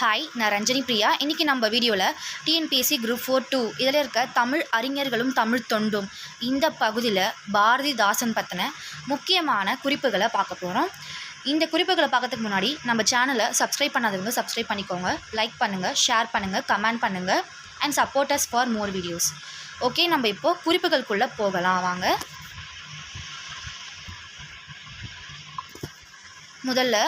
Hi நான் ரஞ்சனி பிரியா. இன்றைக்கி நம்ம வீடியோவில் டிஎன்பிஎஸ்சி குரூப் ஃபோர் டூ இதில் இருக்க தமிழ் அறிஞர்களும் தமிழ் தொண்டும் இந்த பகுதியில் பாரதிதாசன் பற்றின முக்கியமான குறிப்புகளை பார்க்க போகிறோம் இந்த குறிப்புகளை பார்க்கறதுக்கு முன்னாடி நம்ம சேனலை சப்ஸ்கிரைப் பண்ணாதவங்க சப்ஸ்கிரைப் பண்ணிக்கோங்க. லைக் பண்ணுங்கள் ஷேர் பண்ணுங்கள் கமெண்ட் பண்ணுங்கள் and supporters for more videos okay நம்ம இப்போது குறிப்புகளுக்குள்ளே போகலாம். வாங்க. முதல்ல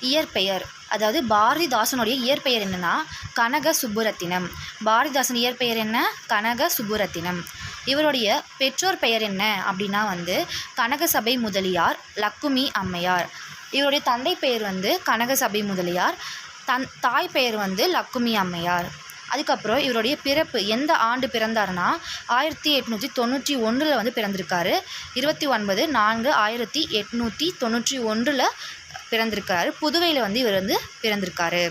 இயற்பெயர். அதாவது பாரதிதாசனுடைய இயற்பெயர் என்னென்னா கனக சுப்புரத்தினம். பாரதிதாசன் இயற்பெயர் என்ன? கனக சுப்புரத்தினம். இவருடைய பெற்றோர் பெயர் என்ன அப்படின்னா வந்து கனகசபை முதலியார் லக்குமி அம்மையார். இவருடைய தந்தை பெயர் வந்து கனகசபை முதலியார். தன் தாய் பெயர் வந்து லக்குமி அம்மையார். அதுக்கப்புறம் இவருடைய பிறப்பு எந்த ஆண்டு பிறந்தாருன்னா ஆயிரத்தி எட்நூற்றி தொண்ணூற்றி ஒன்றில் வந்து பிறந்திருக்காரு. இருபத்தி ஒன்பது நான்கு ஆயிரத்தி எட்நூற்றி தொண்ணூற்றி ஒன்றில் பிறந்திருக்காரு புதுவையில் வந்து இவர் வந்து பிறந்திருக்காரு.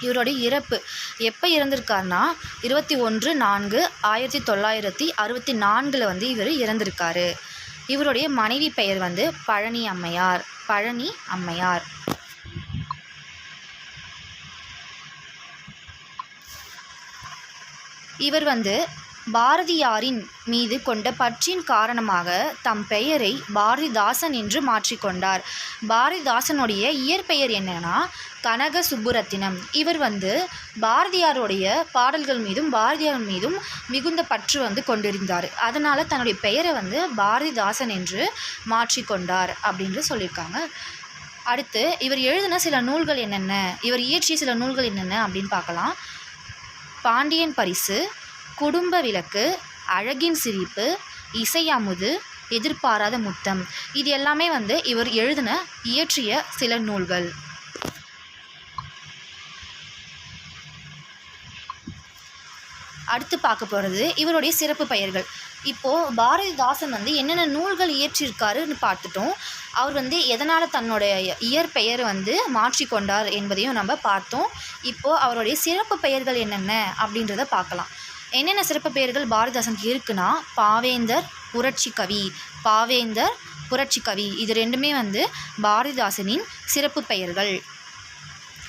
இவருடைய இறப்பு எப்போ இறந்திருக்காருனா இருபத்தி ஒன்று நான்கு ஆயிரத்தி தொள்ளாயிரத்தி அறுபத்தி நான்கில் வந்து இவர் இறந்திருக்காரு. இவருடைய மனைவி பெயர் வந்து பழனி அம்மையார். பழனி அம்மையார். இவர் வந்து பாரதியாரின் மீது கொண்ட பற்றின் காரணமாக தம் பெயரை பாரதிதாசன் என்று மாற்றிக்கொண்டார் பாரதிதாசனுடைய இயற்பெயர் என்னன்னா கனக சுப்புரத்தினம் இவர் வந்து பாரதியாருடைய பாடல்கள் மீதும் பாரதியார் மீதும் மிகுந்த பற்று வந்து கொண்டிருந்தார். அதனால் தன்னுடைய பெயரை வந்து பாரதிதாசன் என்று மாற்றிக்கொண்டார் அப்படின்னு சொல்லியிருக்காங்க. அடுத்து இவர் எழுதின சில நூல்கள் என்னென்ன? இவர் இயற்றிய சில நூல்கள் என்னென்ன அப்படின்னு பார்க்கலாம். பாண்டியன் பரிசு குடும்ப விளக்கு அழகின் சிரிப்பு இசையமுது எதிர்பாராத முத்தம். இது எல்லாமே வந்து இவர் எழுதின இயற்றிய சில நூல்கள். அடுத்து பார்க்க போகிறது இவருடைய சிறப்பு பெயர்கள். இப்போது பாரதிதாசன் வந்து என்னென்ன நூல்கள் இயற்றியிருக்காருன்னு பார்த்துட்டோம். அவர் வந்து எதனால் தன்னுடைய இயற்பெயர் வந்து மாற்றிக்கொண்டார் என்பதையும் நம்ம பார்த்தோம். இப்போது அவருடைய சிறப்பு பெயர்கள் என்னென்ன அப்படின்றத பார்க்கலாம். என்னென்ன சிறப்பு பெயர்கள் பாரதிதாசனுக்கு இருக்குன்னா பாவேந்தர் புரட்சி கவி. பாவேந்தர் புரட்சி கவி. இது ரெண்டுமே வந்து பாரதிதாசனின் சிறப்பு பெயர்கள்.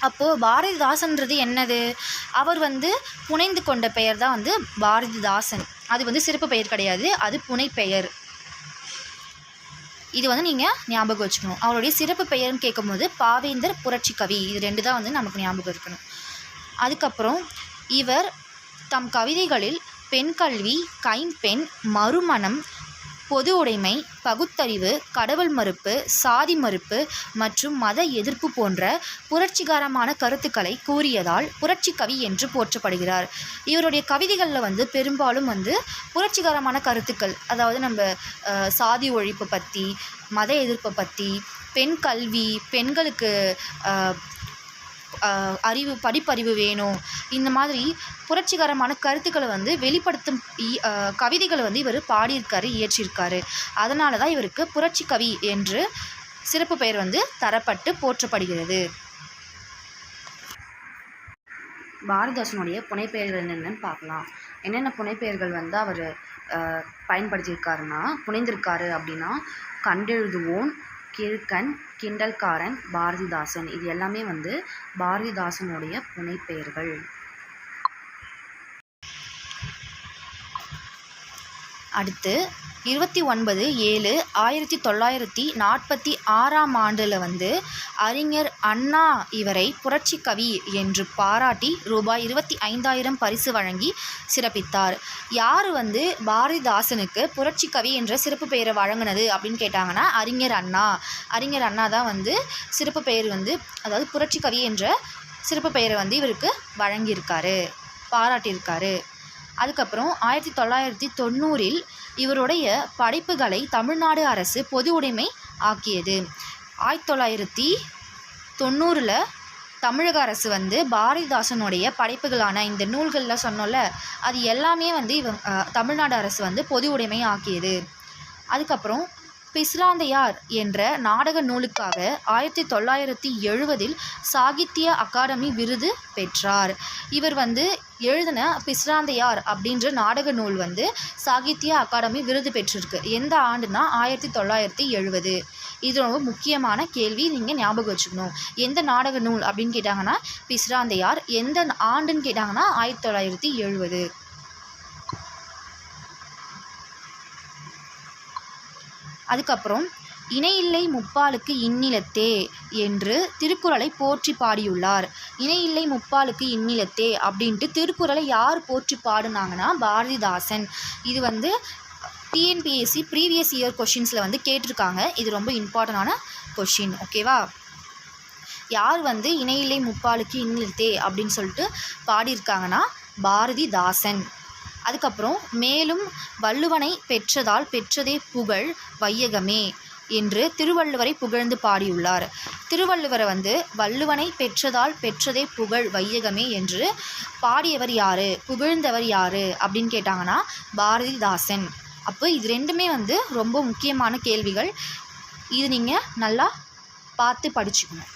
அப்போது பாரதிதாசன்றது என்னது? அவர் வந்து புனைந்து கொண்ட பெயர் தான் வந்து பாரதிதாசன். அது வந்து சிறப்பு பெயர் கிடையாது. அது புனை பெயர். இது வந்து நீங்கள் ஞாபகம் வச்சுக்கணும். அவருடைய சிறப்பு பெயர்னு கேட்கும்போது பாவேந்தர் புரட்சி கவி. இது ரெண்டு தான் வந்து நமக்கு ஞாபகம் இருக்கணும். அதுக்கப்புறம் இவர் தம் கவிதைகளில் பெண் கல்வி கைம்பெண் மறுமணம் பொது உடைமை பகுத்தறிவு கடவுள் மறுப்பு சாதி மறுப்பு மற்றும் மத எதிர்ப்பு போன்ற புரட்சிகரமான கருத்துக்களை கூறியதால் புரட்சி கவி என்று போற்றப்படுகிறார். இவருடைய கவிதைகளில் வந்து பெரும்பாலும் வந்து புரட்சிகரமான கருத்துக்கள் அதாவது நம்ம சாதி ஒழிப்பு பற்றி மத எதிர்ப்பை பற்றி பெண் கல்வி பெண்களுக்கு அறிவு படிப்பறிவு வேணும். இந்த மாதிரி புரட்சிகரமான கருத்துக்களை வந்து வெளிப்படுத்தும் இ- கவிதைகளை வந்து இவர் பாடியிருக்காரு இயற்றியிருக்காரு. அதனால தான் இவருக்கு புரட்சி கவி என்று சிறப்பு பெயர் வந்து தரப்பட்டு போற்றப்படுகிறது. பாரதிதாசனுடைய புனைப்பெயர்கள் என்னென்னு பார்க்கலாம். என்னென்ன புனைப்பெயர்கள் வந்து அவர் பயன்படுத்தியிருக்காருன்னா புனைந்திருக்காரு அப்படின்னா கண்டெழுதுவோன் கிழ்கன் கிண்டல்காரன் பாரதிதாசன். இது எல்லாமே வந்து பாரதிதாசனுடைய புனைப்பெயர்கள். அடுத்து இருபத்தி ஒன்பது ஏழு ஆயிரத்தி தொள்ளாயிரத்தி நாற்பத்தி ஆறாம் ஆண்டில் வந்து அறிஞர் அண்ணா இவரை புரட்சி கவி என்று பாராட்டி ரூபாய் இருபத்தி ஐந்தாயிரம் பரிசு வழங்கி சிறப்பித்தார். யார் வந்து பாரதிதாசனுக்கு புரட்சி கவி என்ற சிறப்பு பெயரை வழங்கினது அப்படின்னு கேட்டாங்கன்னா அறிஞர் அண்ணா. அறிஞர் அண்ணா தான் வந்து சிறப்பு பெயர் வந்து அதாவது புரட்சி கவி என்ற சிறப்பு பெயரை வந்து இவருக்கு வழங்கியிருக்காரு பாராட்டியிருக்காரு. அதுக்கப்புறம் ஆயிரத்தி தொள்ளாயிரத்தி தொண்ணூறில் இவருடைய படைப்புகளை தமிழ்நாடு அரசு பொது உடைமை ஆக்கியது. ஆயிரத்தி தொள்ளாயிரத்தி தொண்ணூறில் தமிழக அரசு வந்து பாரதிதாசனுடைய படைப்புகளான இந்த நூல்களில் சொன்னோம்ல அது எல்லாமே வந்து இவங்க தமிழ்நாடு அரசு வந்து பொது உடைமை ஆக்கியது. அதுக்கப்புறம் பிஸ்ராந்தையார் என்ற நாடக நூலுக்காக ஆயிரத்தி தொள்ளாயிரத்தி எழுபதில் சாகித்ய அகாடமி விருது பெற்றார். இவர் வந்து எழுதின பிஸ்ராந்தையார் அப்படின்ற நாடக நூல் வந்து சாகித்ய அகாடமி விருது பெற்றிருக்கு. எந்த ஆண்டுனா ஆயிரத்தி தொள்ளாயிரத்தி எழுபது இது ரொம்ப முக்கியமான கேள்வி. நீங்கள் ஞாபகம் வச்சுக்கணும். எந்த நாடக நூல் அப்படின்னு கேட்டாங்கன்னா பிஸ்ராந்தையார் எந்த ஆண்டுன்னு கேட்டாங்கன்னா ஆயிரத்தி தொள்ளாயிரத்தி எழுபது அதுக்கப்புறம் இணையில்லை முப்பாலுக்கு இந்நிலத்தே என்று திருக்குறளை போற்றி பாடியுள்ளார். இணையில்லை முப்பாலுக்கு இந்நிலத்தே அப்படின்ட்டு திருக்குறளை யார் போற்றி பாடுனாங்கன்னா பாரதிதாசன். இது வந்து டிஎன்பிஎஸ்சி ப்ரீவியஸ் இயர் கொஷின்ஸில் வந்து கேட்டிருக்காங்க. இது ரொம்ப இம்பார்ட்டண்டான கொஷின் ஓகேவா யார் வந்து இணையில்லை முப்பாலுக்கு இந்நிலத்தே அப்படின்னு சொல்லிட்டு பாடியிருக்காங்கன்னா பாரதிதாசன். அதுக்கப்புறம் மேலும் வள்ளுவனை பெற்றதால் பெற்றதே புகழ் வையகமே என்று திருவள்ளுவரை புகழ்ந்து பாடியுள்ளார். திருவள்ளுவரை வந்து வள்ளுவனை பெற்றதால் பெற்றதே புகழ் வையகமே என்று பாடியவர் யார்? புகழ்ந்தவர் யார்? அப்படின்னு கேட்டாங்கன்னா பாரதிதாசன். அப்போ இது ரெண்டுமே வந்து ரொம்ப முக்கியமான கேள்விகள். இது நீங்கள் நல்லா பார்த்து படிச்சுக்கணும்.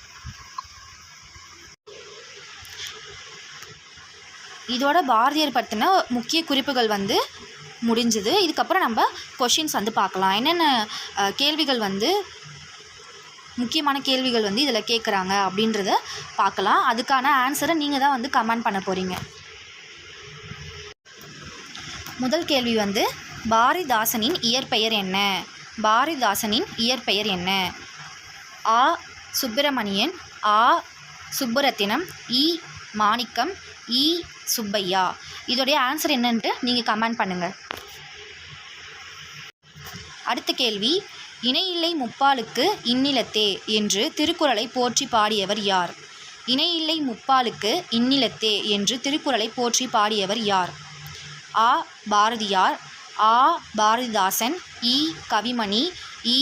இதோட பாரதியார் பற்றின முக்கிய குறிப்புகள் வந்து முடிஞ்சுது. இதுக்கப்புறம் நம்ம கொஷின்ஸ் வந்து பார்க்கலாம். என்னென்ன கேள்விகள் வந்து முக்கியமான கேள்விகள் வந்து இதில் கேட்குறாங்க அப்படின்றத பார்க்கலாம். அதுக்கான ஆன்சரை நீங்கள் தான் வந்து கமெண்ட் பண்ண போகிறீங்க முதல் கேள்வி வந்து பாரதிதாசனின் இயற்பெயர் என்ன? பாரதிதாசனின் இயற்பெயர் என்ன? ஆ சுப்பிரமணியன் ஆ சுப்புரத்தினம் இ மாணிக்கம் இ. சுப்பையா. இதோடைய ஆன்சர் என்னன்ட்டு நீங்கள் கமெண்ட் பண்ணுங்கள் அடுத்த கேள்வி இணையில்லை முப்பாலுக்கு இந்நிலத்தே என்று திருக்குறளை போற்றி பாடியவர் யார்? இணையில்லை முப்பாலுக்கு இந்நிலத்தே என்று திருக்குறளை போற்றி பாடியவர் யார்? ஆ. பாரதியார் ஆ. பாரதிதாசன் இ. கவிமணி இ.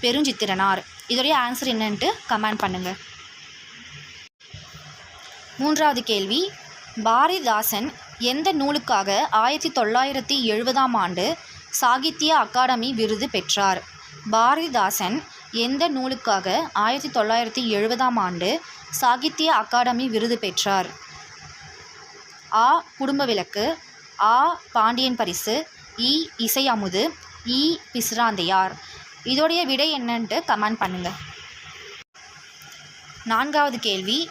பெருஞ்சித்திரனார். இதோடைய ஆன்சர் என்னன்ட்டு கமெண்ட் பண்ணுங்கள் மூன்றாவது கேள்வி. பாரதிதாசன் எந்த நூலுக்காக ஆயிரத்தி தொள்ளாயிரத்தி எழுபதாம் ஆண்டு சாகித்ய அகாடமி விருது பெற்றார்? பாரதிதாசன் எந்த நூலுக்காக ஆயிரத்தி தொள்ளாயிரத்தி எழுபதாம் ஆண்டு சாகித்ய அகாடமி விருது பெற்றார்? ஆ. குடும்ப விளக்கு ஆ. பாண்டியன் பரிசு. இ. இசை அமுது இ. பிஸ்ராந்தையார் இதோடைய விடை என்னன்ட்டு கமெண்ட் பண்ணுங்கள் நான்காவது கேள்வி.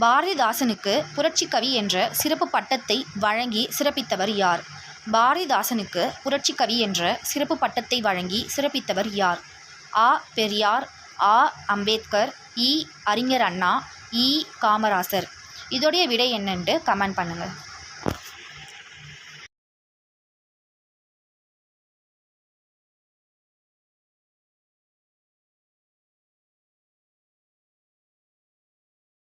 பாரதிதாசனுக்கு புரட்சிக்கவி என்ற சிறப்பு பட்டத்தை வழங்கி சிறப்பித்தவர் யார்? பாரதிதாசனுக்கு புரட்சிக்கவி என்ற சிறப்பு பட்டத்தை வழங்கி சிறப்பித்தவர் யார்? ஆ. பெரியார் ஆ. அம்பேத்கர் இ. அறிஞர் அண்ணா இ. காமராசர். இதோடைய விடை என்னென்று கமெண்ட் பண்ணுங்கள்